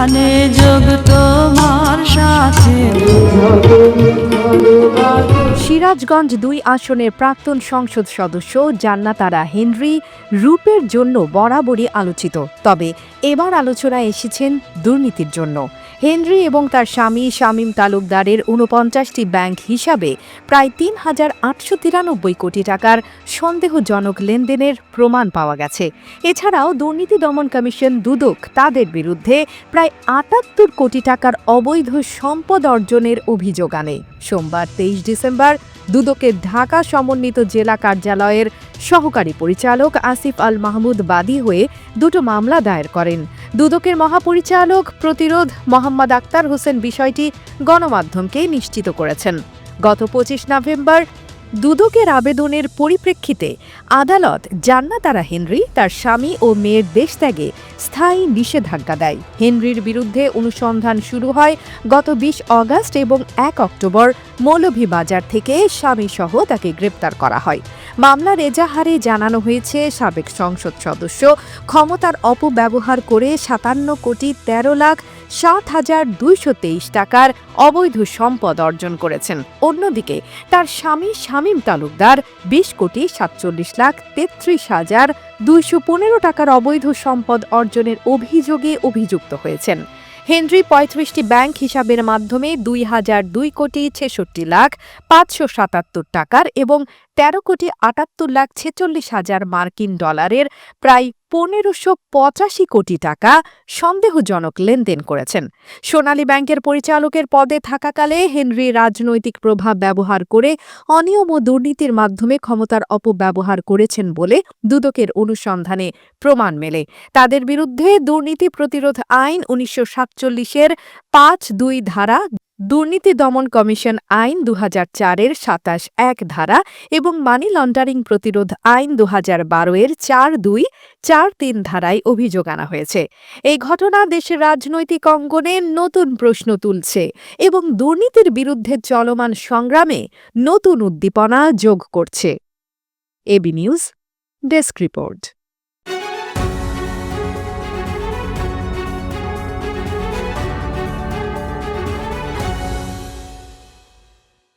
প্রাণে যোগ তোমার সাথে। সিরাজগঞ্জ দুই আসনের প্রাক্তন সংসদ সদস্য জান্নাতারা হেনরি রূপের জন্য বরাবরই আলোচিত। তবে এবার আলোচনায় এসেছেন দুর্নীতির জন্য। হেনরি এবং তার স্বামী শামীম তালুকদারের ঊনপঞ্চাশটি ব্যাংক হিসাবে প্রায় তিন হাজার আটশো তিরানব্বই কোটি টাকার সন্দেহজনক লেনদেনের প্রমাণ পাওয়া গেছে। এছাড়াও দুর্নীতি দমন কমিশন দুদক তাদের বিরুদ্ধে প্রায় আটাত্তর কোটি টাকার অবৈধ সম্পদ অর্জনের অভিযোগ আনে। সোমবার তেইশ ডিসেম্বর দুদকের ঢাকা সমন্বিত জেলা কার্যালয়ের সহকারী পরিচালক আসিফ আল মাহমুদ বাদী হয়ে দুটো মামলা দায়ের করেন। দুদকের মহাপরিচালক প্রতিরোধ মোহাম্মদ আক্তার হোসেন বিষয়টি গণমাধ্যমকে নিশ্চিত করেছেন। গত পঁচিশ নভেম্বর দুদকের আবেদনের পরিপ্রেক্ষিতে আদালত জান্নাতারা হেনরি তার স্বামী ও মেয়ের দেশ ত্যাগে স্থায়ী নিষেধাজ্ঞা দেয়। হেনরির বিরুদ্ধে অনুসন্ধান শুরু হয় গত বিশ অগাস্ট এবং এক অক্টোবর মৌলভীবাজার থেকে স্বামীসহ তাকে গ্রেপ্তার করা হয়। মামলার এজাহারে জানানো হয়েছে সাবেক সংসদ সদস্য। ক্ষমতার অপব্যবহার করে সাতান্ন কোটি তেরো লাখ ষাট হাজার দুইশো তেইশ টাকার অবৈধ সম্পদ অর্জন করেছেন। অন্যদিকে, তার স্বামী শামীম তালুকদার বিশ কোটি সাতচল্লিশ লাখ তেত্রিশ হাজার দুইশো পনেরো টাকার অবৈধ সম্পদ অর্জনের অভিযোগে অভিযুক্ত হয়েছেন। হেনরি পঁয়ত্রিশটি ব্যাংক হিসাবের মাধ্যমে দুই হাজার দুই কোটি ছেষট্টি লাখ পাঁচশো সাতাত্তর টাকার এবং তেরো কোটি আটাত্তর লাখ ছেচল্লিশ হাজার মার্কিন ডলারের প্রায় পনেরোশো পঁচাশি কোটি টাকা সন্দেহজনক লেনদেন করেছেন। সোনালী ব্যাংকের পরিচালকের পদে থাকাকালে হেনরি রাজনৈতিক প্রভাব ব্যবহার করে অনিয়ম ও দুর্নীতির মাধ্যমে ক্ষমতার অপব্যবহার করেছেন বলে দুদকের অনুসন্ধানে প্রমাণ মেলে। তাদের বিরুদ্ধে দুর্নীতি প্রতিরোধ আইন উনিশশো সাতচল্লিশের পাঁচ দুই ধারা দুর্নীতি দমন কমিশন আইন দু হাজার চারের সাতাশ এক ধারা এবং মানি লন্ডারিং প্রতিরোধ আইন দু হাজার বারো এর চার দুই, চার তিন ধারায় অভিযোগ আনা হয়েছে। এই ঘটনা দেশের রাজনৈতিক অঙ্গনে নতুন প্রশ্ন তুলছে এবং দুর্নীতির বিরুদ্ধে চলমান সংগ্রামে নতুন উদ্দীপনা যোগ করছে। AB news, desk report.